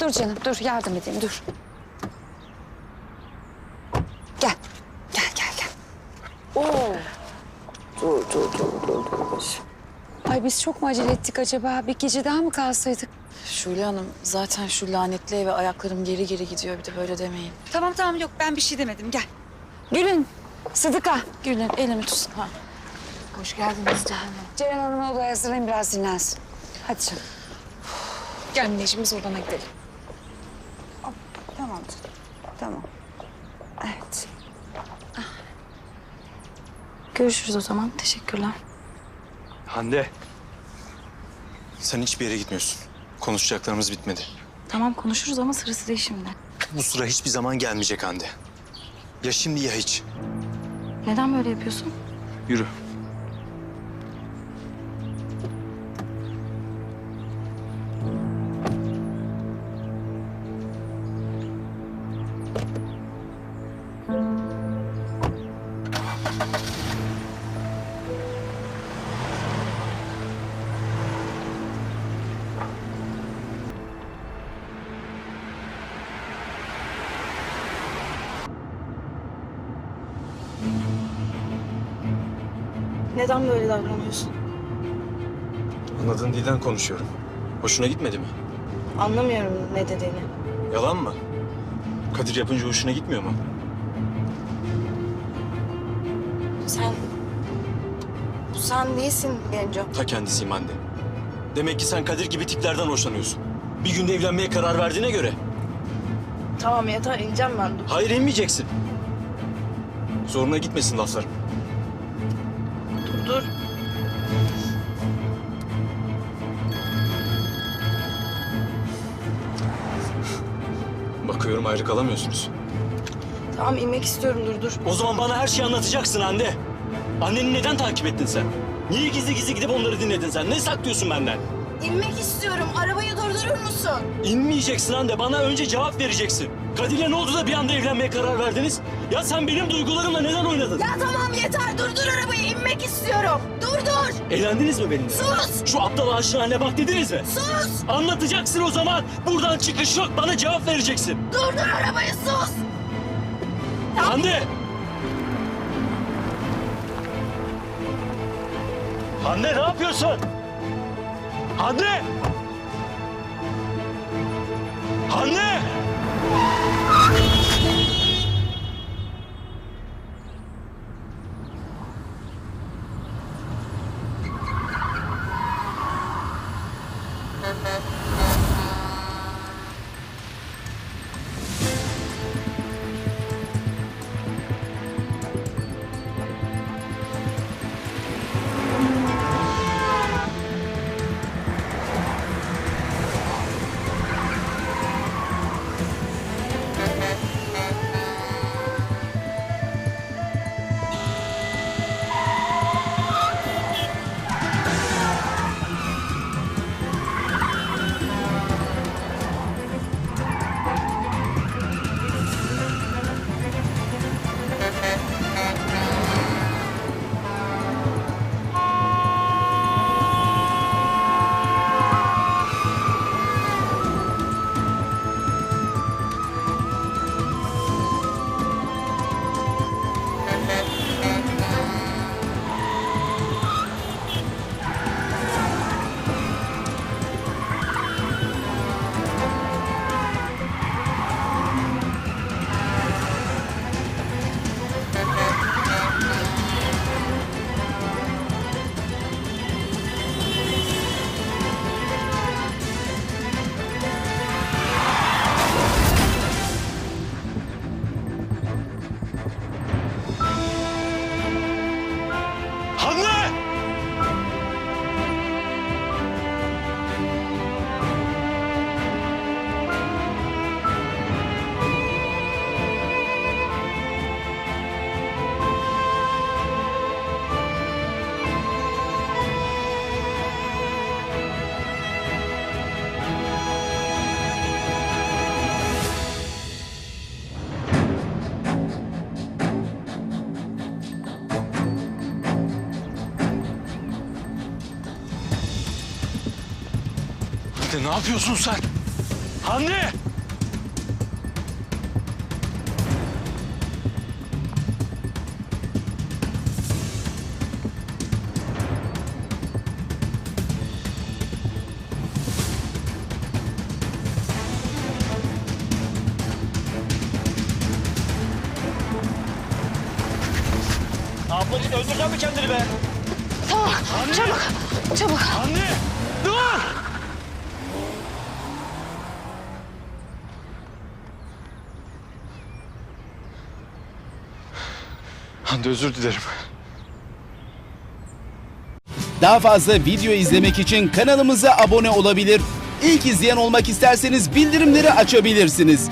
Dur canım dur yardım edeyim dur. Gel. Gel gel gel. Oo. Dur dur dur dur dur. Ay biz çok mu acele ettik acaba? Bir gece daha mı kalsaydık? Şule Hanım zaten şu lanetli eve ayaklarım geri geri gidiyor bir de böyle demeyin. Tamam tamam yok ben bir şey demedim gel. Gülün, Sıdıka. Gülün elimi tutsun. Ha. Hoş geldiniz canım. Ceren Hanım'a odaya hazırlayın biraz dinlensin. Hadi canım. Gel Mineciğim biz odana gidelim. Hop, Tamam canım. Tamam. Evet. Görüşürüz o zaman. Teşekkürler. Hande. Sen hiçbir yere gitmiyorsun. Konuşacaklarımız bitmedi. Tamam konuşuruz ama sırası değil şimdi. Bu sıra hiçbir zaman gelmeyecek Hande. Ya şimdi ya hiç. Neden böyle yapıyorsun? Yürü. Neden böyle davranıyorsun? Anladığın dilden konuşuyorum. Hoşuna gitmedi mi? Anlamıyorum ne dediğini. Yalan mı? Kadir yapınca hoşuna gitmiyor mu? Sen... Sen değilsin Genco. Ta kendisiyim Hande. Demek ki sen Kadir gibi tiplerden hoşlanıyorsun. Bir günde evlenmeye karar verdiğine göre. Tamam yeter ineceğim ben. Hayır inmeyeceksin. Zoruna gitmesin laflarım. Dur. Bakıyorum ayrı kalamıyorsunuz. Tamam inmek istiyorum dur dur. O zaman bana her şeyi anlatacaksın Hande. Anneni neden takip ettin sen? Niye gizli gizli gidip onları dinledin sen? Ne saklıyorsun benden? İnmek istiyorum. Arabayı durdurur musun? İnmeyeceksin Hande. Bana önce cevap vereceksin. Kadir'le ne oldu da bir anda evlenmeye karar verdiniz? Ya sen benim duygularımla neden oynadın? Ya tamam yeter durdur arabayı inmek istiyorum. Eğlendiniz mi benimle? Sus. Şu aptal aşığın haline bak dediniz mi? Sus. Anlatacaksın o zaman. Buradan çıkış yok. Bana cevap vereceksin. Durdur arabayı sus. Hande! Hande ne yapıyorsun? Hande! Hande! Hande! Mm-hmm. Hande ne yapıyorsun sen? Hande! Ablacığım öldüreceğim mi kendini be? Tamam Hande! çabuk çabuk. Hande özür dilerim. Daha fazla video izlemek için kanalımıza abone olabilir. İlk izleyen olmak isterseniz bildirimleri açabilirsiniz.